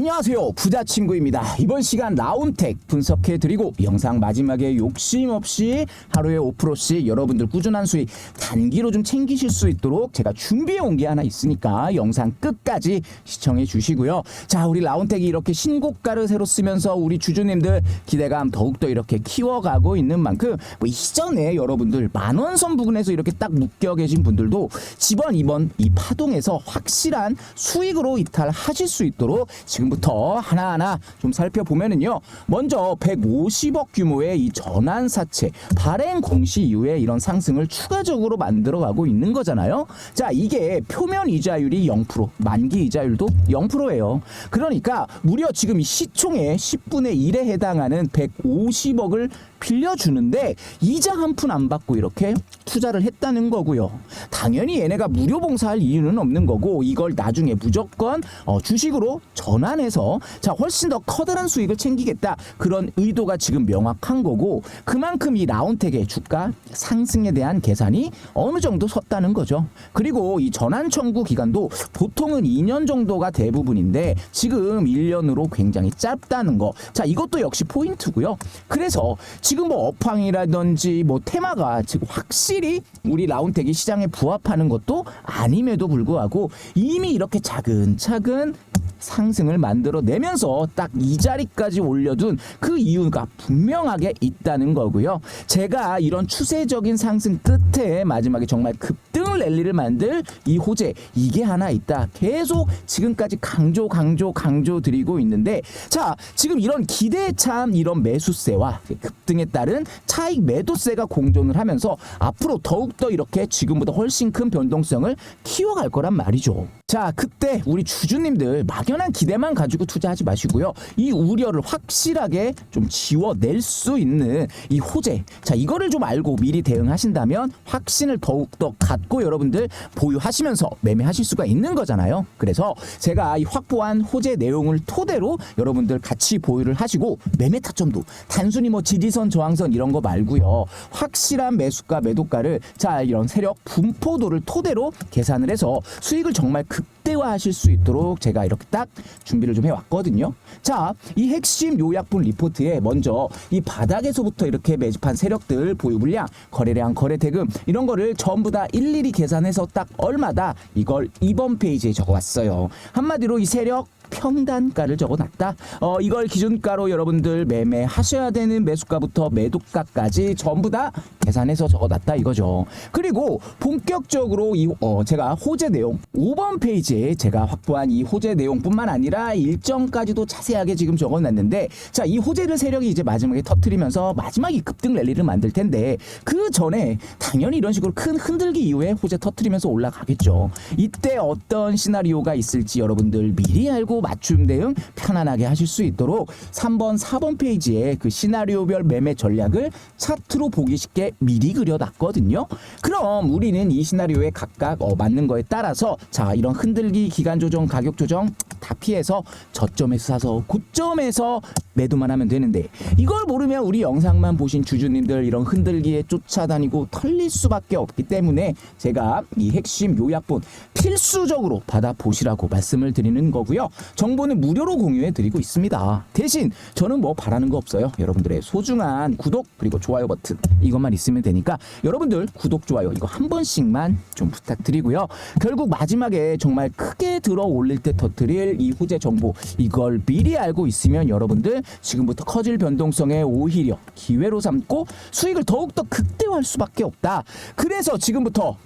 안녕하세요. 부자친구입니다. 이번 시간 라운텍 분석해드리고 영상 마지막에 욕심 없이 하루에 5%씩 여러분들 꾸준한 수익 단기로 좀 챙기실 수 있도록 제가 준비해 온 게 하나 있으니까 영상 끝까지 시청해 주시고요. 자 우리 라운텍이 이렇게 신고가를 새로 쓰면서 우리 주주님들 기대감 더욱더 이렇게 키워가고 있는 만큼 뭐 이전에 여러분들 만원 선 부근에서 이렇게 딱 묶여 계신 분들도 지번 이번 이 파동에서 확실한 수익으로 이탈하실 수 있도록 지금 부터 하나하나 좀 살펴보면은요. 먼저 150억 규모의 이 전환 사채 발행 공시 이후에 이런 상승을 추가적으로 만들어가고 있는 거잖아요. 자, 이게 표면 이자율이 0%, 만기 이자율도 0%예요. 그러니까 무려 지금 이 시총의 10분의 1에 해당하는 150억을 빌려주는데 이자 한 푼 안 받고 이렇게 투자를 했다는 거고요. 당연히 얘네가 무료 봉사할 이유는 없는 거고 이걸 나중에 무조건 어, 주식으로 전환 해서 자 훨씬 더 커다란 수익을 챙기겠다 그런 의도가 지금 명확한 거고 그만큼 이 라운텍의 주가 상승에 대한 계산이 어느 정도 섰다는 거죠. 그리고 이 전환 청구 기간도 보통은 2년 정도가 대부분인데 지금 1년으로 굉장히 짧다는 거. 자 이것도 역시 포인트고요. 그래서 지금 뭐 업황이라든지 뭐 테마가 지금 확실히 우리 라운텍이 시장에 부합하는 것도 아님에도 불구하고 이미 이렇게 차근차근 상승을 만들어내면서 딱 이 자리까지 올려둔 그 이유가 분명하게 있다는 거고요. 제가 이런 추세적인 상승 끝에 마지막에 정말 급등 랠리를 만들 이 호재 이게 하나 있다. 계속 지금까지 강조 강조 강조 드리고 있는데 자 지금 이런 기대에 찬 이런 매수세와 급등에 따른 차익 매도세가 공존을 하면서 앞으로 더욱더 이렇게 지금보다 훨씬 큰 변동성을 키워갈 거란 말이죠. 자 그때 우리 주주님들 막연한 기대만 가지고 투자하지 마시고요. 이 우려를 확실하게 좀 지워낼 수 있는 이 호재. 자 이거를 좀 알고 미리 대응하신다면 확신을 더욱더 갖고 여러분들 보유하시면서 매매하실 수가 있는 거잖아요. 그래서 제가 이 확보한 호재 내용을 토대로 여러분들 같이 보유를 하시고 매매 타점도 단순히 뭐 지지선 저항선 이런 거 말고요. 확실한 매수가 매도가를 자 이런 세력 분포도를 토대로 계산을 해서 수익을 정말 극대화하실 수 있도록 제가 이렇게 딱 준비를 좀 해왔거든요. 자, 이 핵심 요약분 리포트에 먼저 이 바닥에서부터 이렇게 매집한 세력들 보유 물량, 거래량, 거래 대금 이런 거를 전부 다 일일이 계산해서 딱 얼마다 이걸 이번 페이지에 적어왔어요. 한마디로 이 세력 평단가를 적어놨다. 어, 이걸 기준가로 여러분들 매매하셔야 되는 매수가부터 매도가까지 전부 다 계산해서 적어놨다 이거죠. 그리고 본격적으로 이 어, 제가 호재 내용 5번 페이지에 제가 확보한 이 호재 내용뿐만 아니라 일정까지도 자세하게 지금 적어놨는데 자 이 호재를 세력이 이제 마지막에 터트리면서 마지막에 급등 랠리를 만들 텐데 그 전에 당연히 이런 식으로 큰 흔들기 이후에 호재 터트리면서 올라가겠죠. 이때 어떤 시나리오가 있을지 여러분들 미리 알고 맞춤 대응 편안하게 하실 수 있도록 3번, 4번 페이지에 그 시나리오별 매매 전략을 차트로 보기 쉽게 미리 그려놨거든요. 그럼 우리는 이 시나리오에 각각 어, 맞는 거에 따라서 자 이런 흔들기, 기간 조정, 가격 조정 다 피해서 저점에서 사서 고점에서 매도만 하면 되는데 이걸 모르면 우리 영상만 보신 주주님들 이런 흔들기에 쫓아다니고 털릴 수밖에 없기 때문에 제가 이 핵심 요약본 필수적으로 받아 보시라고 말씀을 드리는 거고요. 정보는 무료로 공유해 드리고 있습니다. 대신 저는 뭐 바라는 거 없어요. 여러분들의 소중한 구독 그리고 좋아요 버튼 이것만 있으면 되니까 여러분들 구독 좋아요 이거 한 번씩만 좀 부탁드리고요. 결국 마지막에 정말 크게 들어 올릴 때 터뜨릴 이 후제 정보 이걸 미리 알고 있으면 여러분들 지금부터 커질 변동성에 오히려 기회로 삼고 수익을 더욱더 극대화할 수밖에 없다. 그래서 지금부터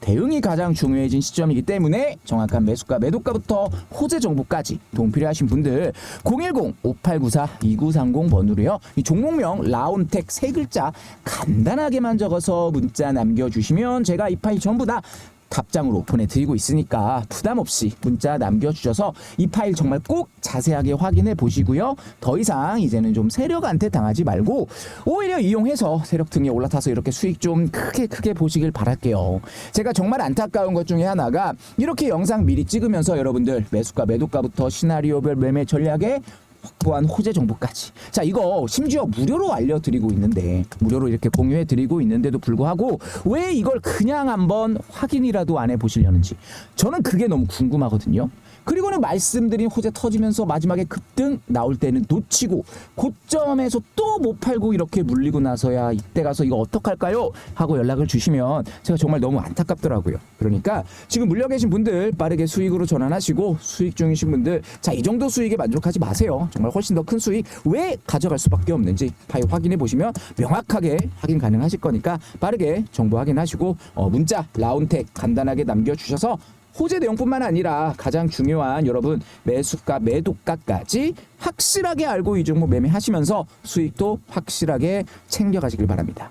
대응이 가장 중요해진 시점이기 때문에 정확한 매수가 매도가부터 호재 정보까지 도움 필요하신 분들 010-5894-2930 번호로요. 이 종목명 라운텍 세 글자 간단하게만 적어서 문자 남겨주시면 제가 이 파일 전부 다 답장으로 보내드리고 있으니까 부담 없이 문자 남겨주셔서 이 파일 정말 꼭 자세하게 확인해 보시고요. 더 이상 이제는 좀 세력한테 당하지 말고 오히려 이용해서 세력 등에 올라타서 이렇게 수익 좀 크게 크게 보시길 바랄게요. 제가 정말 안타까운 것 중에 하나가 이렇게 영상 미리 찍으면서 여러분들 매수가 매도가부터 시나리오별 매매 전략에 확보한 호재 정보까지. 자, 이거 심지어 무료로 알려드리고 있는데, 무료로 이렇게 공유해드리고 있는데도 불구하고, 왜 이걸 그냥 한번 확인이라도 안 해보시려는지. 저는 그게 너무 궁금하거든요. 그리고는 말씀드린 호재 터지면서 마지막에 급등 나올 때는 놓치고 고점에서 또 못 팔고 이렇게 물리고 나서야 이때 가서 이거 어떡할까요? 하고 연락을 주시면 제가 정말 너무 안타깝더라고요. 그러니까 지금 물려 계신 분들 빠르게 수익으로 전환하시고 수익 중이신 분들 자 이 정도 수익에 만족하지 마세요. 정말 훨씬 더 큰 수익 왜 가져갈 수밖에 없는지 파이 확인해 보시면 명확하게 확인 가능하실 거니까 빠르게 정보 확인하시고 어, 문자 라운텍 간단하게 남겨주셔서 호재 내용뿐만 아니라 가장 중요한 여러분 매수가 매도가까지 확실하게 알고 이 종목 매매하시면서 수익도 확실하게 챙겨가시길 바랍니다.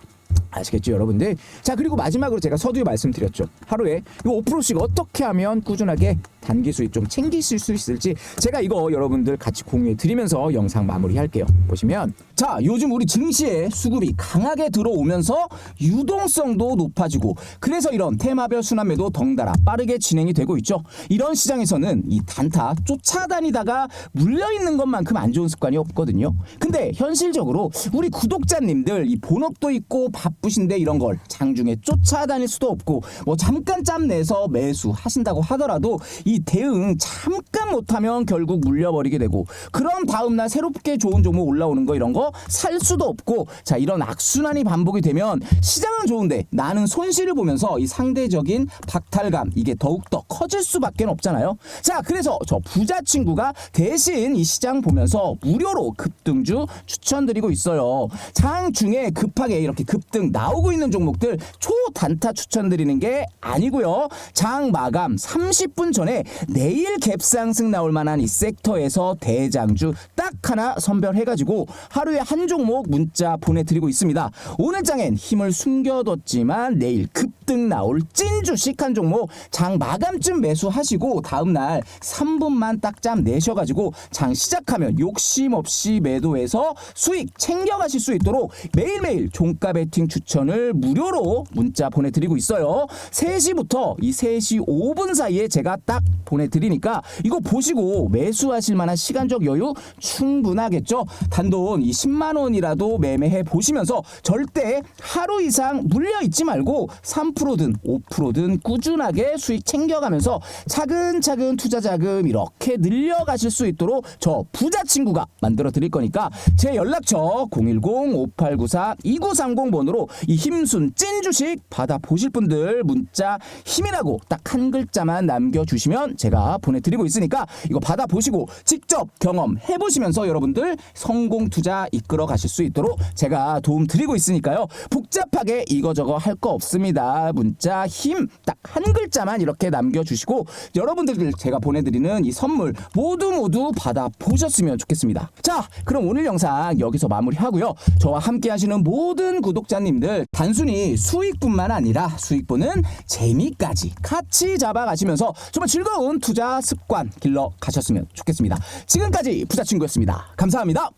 아시겠죠 여러분들 자 그리고 마지막으로 제가 서두에 말씀드렸죠 하루에 이거 5%씩 어떻게 하면 꾸준하게 단기 수익 좀 챙기실 수 있을지 제가 이거 여러분들 같이 공유해 드리면서 영상 마무리할게요. 보시면 자 요즘 우리 증시에 수급이 강하게 들어오면서 유동성도 높아지고 그래서 이런 테마별 순환매도 덩달아 빠르게 진행이 되고 있죠. 이런 시장에서는 이 단타 쫓아다니다가 물려 있는 것만큼 안 좋은 습관이 없거든요. 근데 현실적으로 우리 구독자님들 이 본업도 있고 바쁘신데 이런 걸 장중에 쫓아다닐 수도 없고 뭐 잠깐 짬 내서 매수 하신다고 하더라도 이 대응 잠깐 못하면 결국 물려버리게 되고 그럼 다음날 새롭게 좋은 종목 올라오는 거 이런 거 살 수도 없고 자 이런 악순환이 반복이 되면 시장은 좋은데 나는 손실을 보면서 이 상대적인 박탈감 이게 더욱더 커질 수밖에 없잖아요. 자 그래서 저 부자 친구가 대신 이 시장 보면서 무료로 급등주 추천드리고 있어요. 장 중에 급하게 이렇게 급등 나오고 있는 종목들 초단타 추천드리는 게 아니고요. 장 마감 30분 전에 내일 갭상승 나올 만한 이 섹터에서 대장주 딱 하나 선별해가지고 하루에 한 종목 문자 보내드리고 있습니다. 오늘 장엔 힘을 숨겨뒀지만 내일 급등 나올 찐 주식 한 종목 장 마감쯤 매수하시고 다음날 3분만 딱짬 내셔가지고 장 시작하면 욕심 없이 매도해서 수익 챙겨가실 수 있도록 매일매일 종가 베팅 추천을 무료로 문자 보내드리고 있어요. 3시부터 이 3시 5분 사이에 제가 딱 보내드리니까 이거 보시고 매수하실 만한 시간적 여유 충분하겠죠. 단돈 이 10만 원이라도 매매해 보시면서 절대 하루 이상 물려 있지 말고 3%든 5%든 꾸준하게 수익 챙겨가면서 차근차근 투자 자금 이렇게 늘려가실 수 있도록 저 부자 친구가 만들어 드릴 거니까 제 연락처 010-5894-2930 번호로 이 힘순 찐 주식 받아 보실 분들 문자 힘이라고 딱 한 글자만 남겨주시면 제가 보내드리고 있으니까 이거 받아 보시고 직접 경험해 보시면서 여러분들 성공 투자 이끌어 가실 수 있도록 제가 도움 드리고 있으니까요. 복잡하게 이거저거 할 거 없습니다. 문자 힘 딱 한 글자만 이렇게 남겨주시고 여러분들 제가 보내드리는 이 선물 모두 모두 받아 보셨으면 좋겠습니다. 자 그럼 오늘 영상 여기서 마무리하고요. 저와 함께 하시는 모든 구독자님들 단순히 수익뿐만 아니라 수익 보는 재미까지 같이 잡아가시면서 정말 즐거운 투자 습관 길러 가셨으면 좋겠습니다. 지금까지 부자친구였습니다. 감사합니다